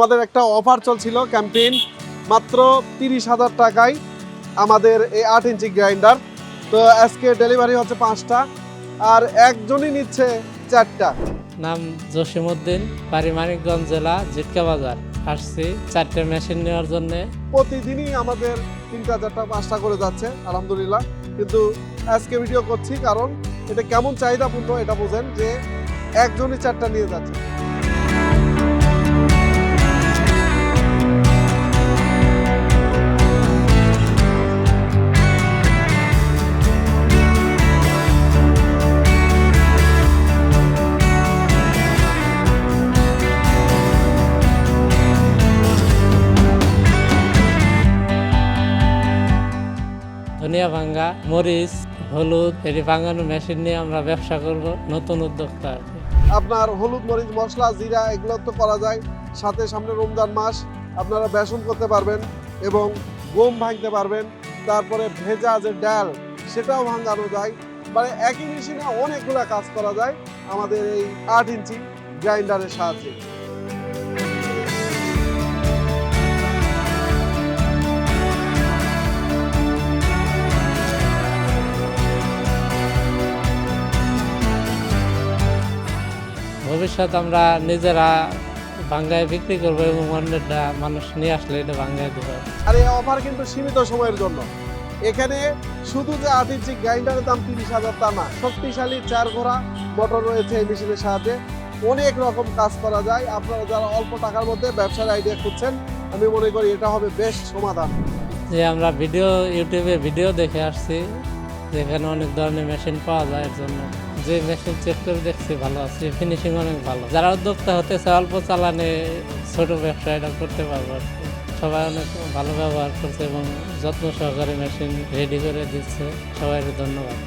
আমাদের একটা অফার চলছিল ক্যাম্পেইন মাত্র তিরিশ হাজার টাকায় আমাদের এই আট ইঞ্চি গ্রাইন্ডার তো আজকে ডেলিভারি হচ্ছে পাঁচটা আর একজনই নিচ্ছে চারটা। নাম জসিমউদ্দিন বাড়ি মানিকগঞ্জ জেলা জিটকা বাজার। আসছি চারটে মেশিন নেওয়ার জন্য। প্রতিদিনই আমাদের তিনটা চারটা পাঁচটা করে যাচ্ছে আলহামদুলিল্লাহ। কিন্তু আজকে ভিডিও করছি কারণ এটা কেমন চাহিদাপূর্ণ এটা বোঝেন যে একজনই চারটা নিয়ে যাচ্ছে। ধনিয়া ভাঙ্গা, মরিচ, হলুদ, এটি ভাঙানো মেশিন নিয়ে আমরা ব্যবসা করব, নতুন উদ্যোক্তা কি। আপনার হলুদ, মরিচ, মশলা, জিরা, এগুলো তো করা যায়। সাথে সামনে রমজান মাস, আপনারা বেসন করতে পারবেন এবং গম ভাঙতে পারবেন। তারপরে ভেজা যে ডাল, সেটাও ভাঙানো যায়। মানে একই মেশিনে অনেকগুলো কাজ করা যায় আমাদের এই আট ইঞ্চি গ্রাইন্ডারের সাহায্যে। ভবিষ্যৎ আমরা নিজেরা বাংলায় বিক্রি করব এবং অন্যটা মানুষ নিয়ে আসলে এটা বাংলায় দেবো। আর এই অফার কিন্তু সীমিত সময়ের জন্য। এখানে শুধু যে আট ইঞ্চি গ্রাইন্ডারের দাম তিরিশ হাজার তা না শক্তিশালী চার ঘোড়া মোটর রয়েছে এই মেশিনের সাহায্যে। অনেক রকম কাজ করা যায়। আপনারা যারা অল্প টাকার মধ্যে ব্যবসার আইডিয়া খুঁজছেন আমি মনে করি এটা হবে বেশ সমাধান। যে আমরা ভিডিও ইউটিউবে ভিডিও দেখে আসছি যেখানে অনেক ধরনের মেশিন পাওয়া যায় এর জন্য। যে মেশিন চেক করে দেখছি ভালো আছে ফিনিশিং অনেক ভালো। যারা উদ্যোক্তা হতে চায়, অল্প চালানে ছোট ব্যবসা এটা করতে পারব। সবাই অনেক ভালো ব্যবহার করছে এবং যত্ন সহকারে মেশিন রেডি করে দিচ্ছে। সবাইকে ধন্যবাদ।